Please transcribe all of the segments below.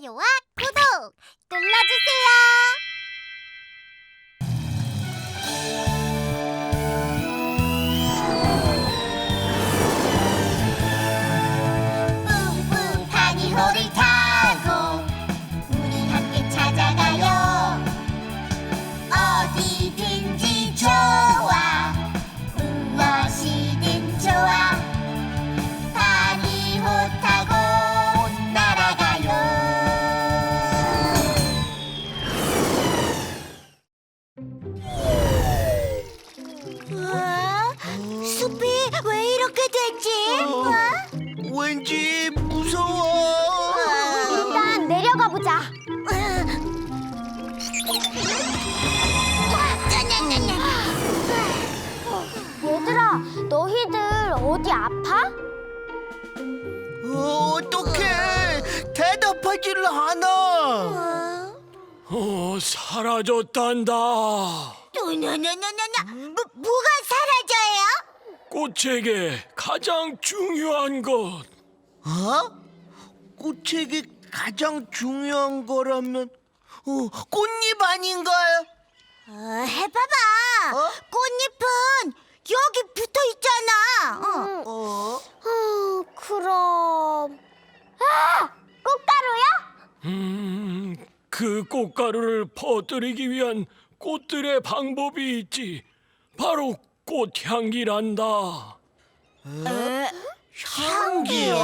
좋아요와 구독 눌러주세요. 우와, 숲이 왜 이렇게 됐지? 왠지 무서워. 일단 내려가 보자. 얘들아, 너희들 어디 아파? 어, 어떡해. 대답하지를 않아. 어, 사라졌단다. 노노노노노노, 뭐 뭐가 사라져요? 꽃에게 가장 중요한 것. 어? 꽃에게 가장 중요한 거라면 어, 꽃잎 아닌가요? 어, 해봐봐. 어? 꽃잎은 여기 붙어 있잖아. 어? 어, 그럼 아, 꽃가루야? 음, 그 꽃가루를 퍼뜨리기 위한 꽃들의 방법이 있지. 바로 꽃향기란다. 향기요?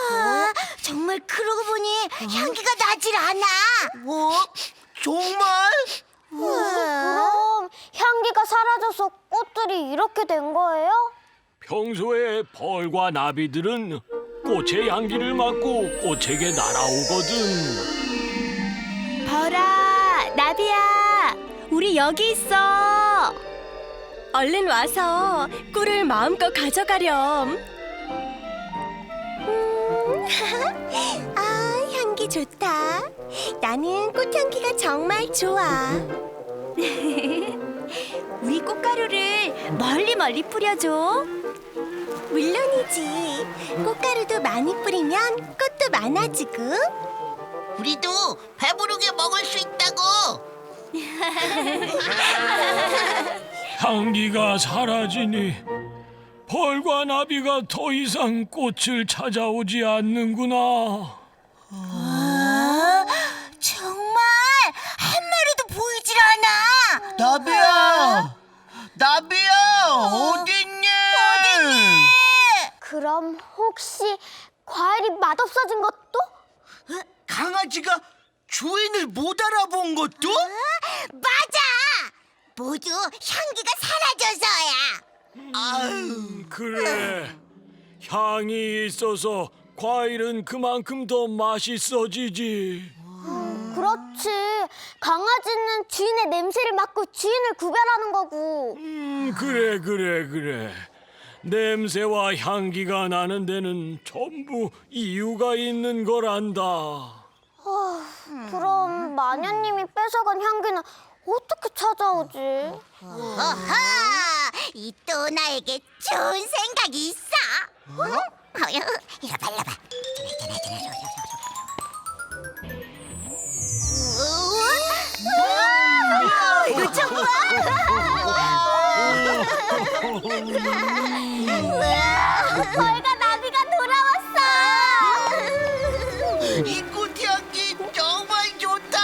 아, 정말 그러고 보니 향기가 나질 않아. 어? 정말? 그럼 향기가 사라져서 꽃들이 이렇게 된 거예요? 평소에 벌과 나비들은 꽃의 향기를 맡고 꽃에게 날아오거든. 벌아, 나비야, 우리 여기 있어. 얼른 와서 꿀을 마음껏 가져가렴. 음, 아, 향기 좋다. 나는 꽃향기가 정말 좋아. 우리 꽃가루를 멀리 멀리 뿌려줘. 물론이지. 꽃가루도 많이 뿌리면 꽃도 많아지고. 우리도 배부르게 먹을 수 있다고. 향기가 사라지니 벌과 나비가 더 이상 꽃을 찾아오지 않는구나. 아, 정말 한 마리도 보이질 않아. 나비야! 나비야! 어딨니? 그럼 혹시 과일이 맛없어진 것도? 강아지가 주인을 못 알아본 것도? 맞아. 모두 향기가 사라져서야. 아유, 그래. 향이 있어서 과일은 그만큼 더 맛있어지지. 그렇지. 강아지는 주인의 냄새를 맡고 주인을 구별하는 거고. 음, 그래, 그래, 그래. 냄새와 향기가 나는 데는 전부 이유가 있는 거란다. 그럼 마녀님이 뺏어간 향기는 어떻게 찾아오지? 어허! 이 또 나에게 좋은 생각이 있어. 어? 이거 발라봐. 우와! 이거 좀 봐! 벌과 나비가 돌아왔어! 이 꽃향기 정말 좋다.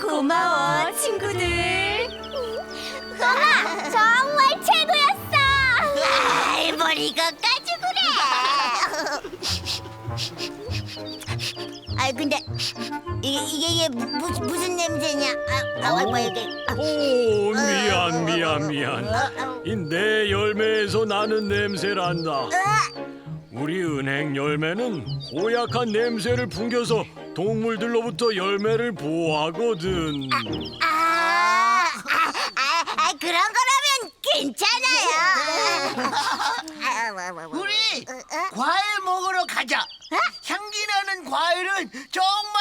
고마워, 친구들. 엄마 정말 최고였어. 아이 뭘 이것 아 근데 이게 이게, 이게 무슨 무슨 냄새냐? 아, 아, 뭐 이게. 아, 오, 미안, 미안, 미안. 이내 열매에서 나는 냄새란다. 우리 은행 열매는 고약한 냄새를 풍겨서 동물들로부터 열매를 보호하거든. 아, 아, 아, 아, 그런 거라면 괜찮아요. 아. 우리 어, 어? 과일 먹으러 가자. ควายด้วยจงไม